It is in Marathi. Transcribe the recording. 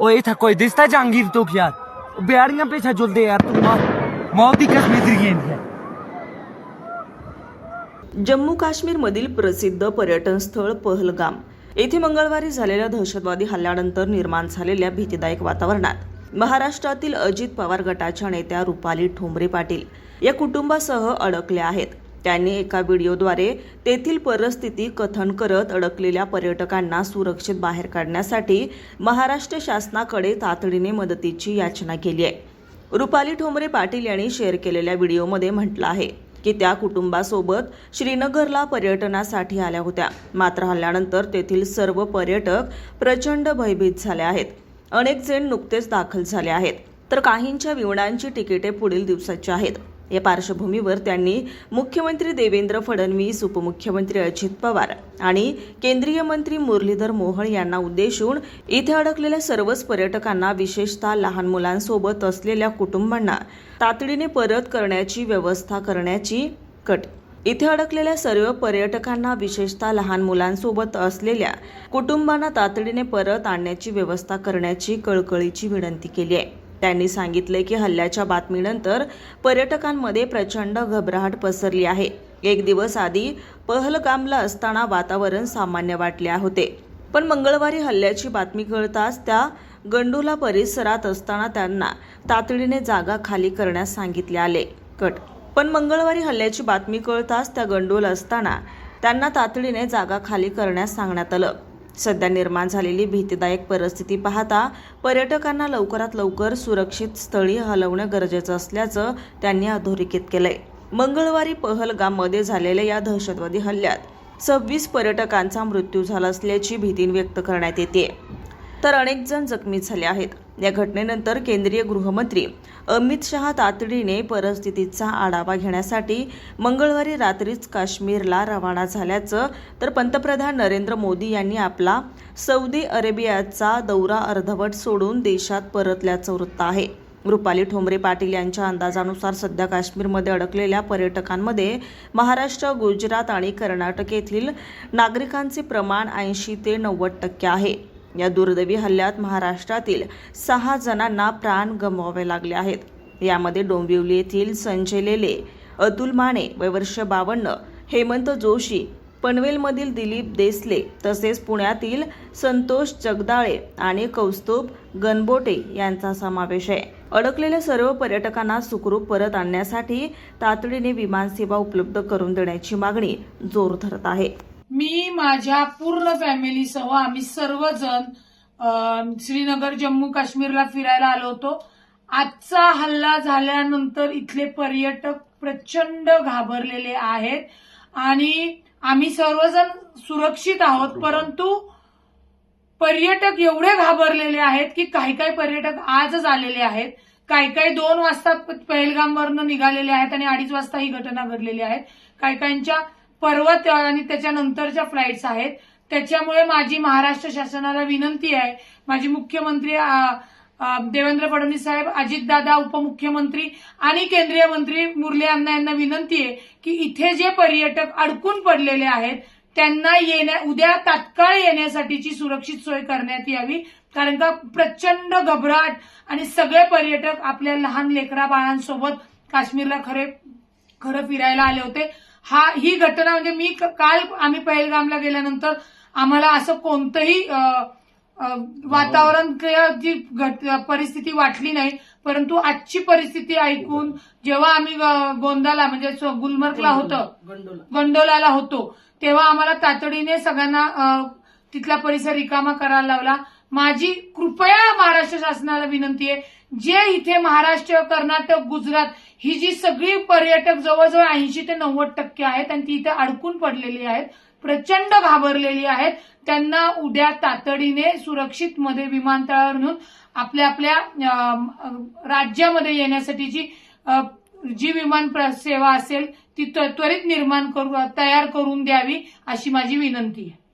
ओए था कोई दिसता जहांगीर तो यार बिहारियां पीछे जुलते यार तू मौत मौत की कसम गेंद है। जम्मू काश्मीरमधील प्रसिद्ध पर्यटन स्थळ पहलगाम. येथे मंगळवारी झालेल्या दहशतवादी हल्ल्यानंतर निर्माण झालेल्या भीतीदायक वातावरणात. महाराष्ट्रातील अजित पवार गटाच्या नेत्या रुपाली ठोंबरे पाटील या कुटुंबासह अडकल्या आहेत. त्यांनी एका व्हिडिओद्वारे तेथील परिस्थिती कथन करत अडकलेल्या पर्यटकांना सुरक्षित बाहेर काढण्यासाठी महाराष्ट्र शासनाकडे तातडीने मदतीची याचना केली आहे. रुपाली ठोंबरे पाटील यांनी शेअर केलेल्या व्हिडिओमध्ये म्हटलं आहे की त्या कुटुंबासोबत श्रीनगरला पर्यटनासाठी आल्या होत्या. मात्र हल्ल्यानंतर तेथील सर्व पर्यटक प्रचंड भयभीत झाले आहेत. अनेक जण नुकतेच दाखल झाले आहेत. तर काहींच्या विमानांची तिकिटे पुढील दिवसाची आहेत. या पार्श्वभूमीवर त्यांनी मुख्यमंत्री देवेंद्र फडणवीस उपमुख्यमंत्री अजित पवार आणि केंद्रीय मंत्री मुरलीधर मोहोळ यांना उद्देशून इथे अडकलेल्या सर्वच पर्यटकांना विशेषतः लहान मुलांसोबत असलेल्या कुटुंबांना तातडीने परत करण्याची व्यवस्था करण्याची कट. इथे अडकलेल्या सर्व पर्यटकांना विशेषतः लहान मुलांसोबत असलेल्या कुटुंबांना तातडीने परत आणण्याची व्यवस्था करण्याची कळकळीची विनंती केली आहे. त्यांनी सांगितले की हल्ल्याच्या बातमीनंतर पर्यटकांमध्ये प्रचंड घबराहट पसरली आहे. एक दिवस आधी पहलगामला असताना वातावरण सामान्य वाटले होते. पण मंगळवारी हल्ल्याची बातमी कळताच त्या गंडोला परिसरात असताना त्यांना तातडीने जागा खाली करण्यास सांगितले आले. कट. पण मंगळवारी हल्ल्याची बातमी कळताच त्या गंडोल असताना त्यांना तातडीने जागा खाली करण्यास सांगण्यात आलं. सध्या निर्माण झालेली भीतीदायक परिस्थिती पाहता पर्यटकांना लवकरात लवकर सुरक्षित स्थळी हलवणं गरजेचं असल्याचं त्यांनी अधोरेखित केलंय. मंगळवारी पहलगाममध्ये झालेल्या या दहशतवादी हल्ल्यात सव्वीस पर्यटकांचा मृत्यू झाला असल्याची भीती व्यक्त करण्यात येते तर अनेक जण जखमी झाले आहेत. या घटनेनंतर केंद्रीय गृहमंत्री अमित शहा तातडीने परिस्थितीचा आढावा घेण्यासाठी मंगळवारी रात्रीच काश्मीरला रवाना झाल्याचं तर पंतप्रधान नरेंद्र मोदी यांनी आपला सौदी अरेबियाचा दौरा अर्धवट सोडून देशात परतल्याचं वृत्त आहे. रुपाली ठोंबरे पाटील यांच्या अंदाजानुसार सध्या काश्मीरमध्ये अडकलेल्या पर्यटकांमध्ये महाराष्ट्र गुजरात आणि कर्नाटक येथील नागरिकांचे प्रमाण ऐंशी ते नव्वद टक्के आहे. या दुर्दैवी हल्ल्यात महाराष्ट्रातील सहा जणांना प्राण गमवावे लागले आहेत. यामध्ये डोंबिवली येथील संजय लेले अतुल माने वयवर्ष बावन्न हेमंत जोशी पनवेलमधील दिलीप देसले तसेच पुण्यातील संतोष जगदाळे आणि कौस्तुभ गणबोटे यांचा समावेश आहे. अडकलेल्या सर्व पर्यटकांना सुखरूप परत आणण्यासाठी तातडीने विमानसेवा उपलब्ध करून देण्याची मागणी जोर धरत आहे. मी माझ्या पूर्ण फॅमिलीसह आम्ही सर्वजण श्रीनगर जम्मू काश्मीरला फिरायला आलो होतो. आजचा हल्ला झाल्यानंतर इथले पर्यटक प्रचंड घाबरलेले आहेत आणि आम्ही सर्वजण सुरक्षित आहोत परंतु पर्यटक एवढे घाबरलेले आहेत की काही काही पर्यटक आजच आलेले आहेत. काही काही दोन वाजता पहलगामवरनं निघालेले आहेत आणि अडीच वाजता ही घटना घडलेली आहे काही काहींच्या पर्वत आणि त्याच्यानंतरच्या फ्लाईट्स आहेत. त्याच्यामुळे माझी महाराष्ट्र शासनाला विनंती आहे माझी मुख्यमंत्री देवेंद्र फडणवीस साहेब अजितदादा उपमुख्यमंत्री आणि केंद्रीय मंत्री मुरली अण्णा यांना विनंती आहे की इथे जे पर्यटक अडकून पडलेले आहेत त्यांना येण्या उद्या तात्काळ येण्यासाठीची सुरक्षित सोय करण्यात यावी. कारण का प्रचंड घबराट आणि सगळे पर्यटक आपल्या लहान लेकरा बाळांसोबत काश्मीरला खरे खरं फिरायला आले होते. हा ही घटना म्हणजे मी काल आम्ही पहलगामला गेल्यानंतर आम्हाला असं कोणतंही वातावरण किंवा जी परिस्थिती वाटली नाही परंतु आजची परिस्थिती ऐकून जेव्हा आम्ही गोंदाला म्हणजे गुलमर्गला होतं गोंडोलाला होतो तेव्हा आम्हाला तातडीने सगळ्यांना तिथला परिसर रिकामा करायला लावला. माझी कृपया महाराष्ट्र शासनाला विनंती आहे जे इथे महाराष्ट्र कर्नाटक गुजरात ही जी सगळी पर्यटक जवळजवळ ऐंशी ते नव्वद टक्के आहेत आणि ती इथे अडकून पडलेली आहेत प्रचंड घाबरलेली आहेत त्यांना उद्या तातडीने सुरक्षित मध्ये विमानतळावर नेऊन आपल्या आपल्या राज्यामध्ये येण्यासाठीची जी जी विमान प्र- सेवा असेल ती त्वरित निर्माण करू तयार करून द्यावी अशी माझी विनंती आहे.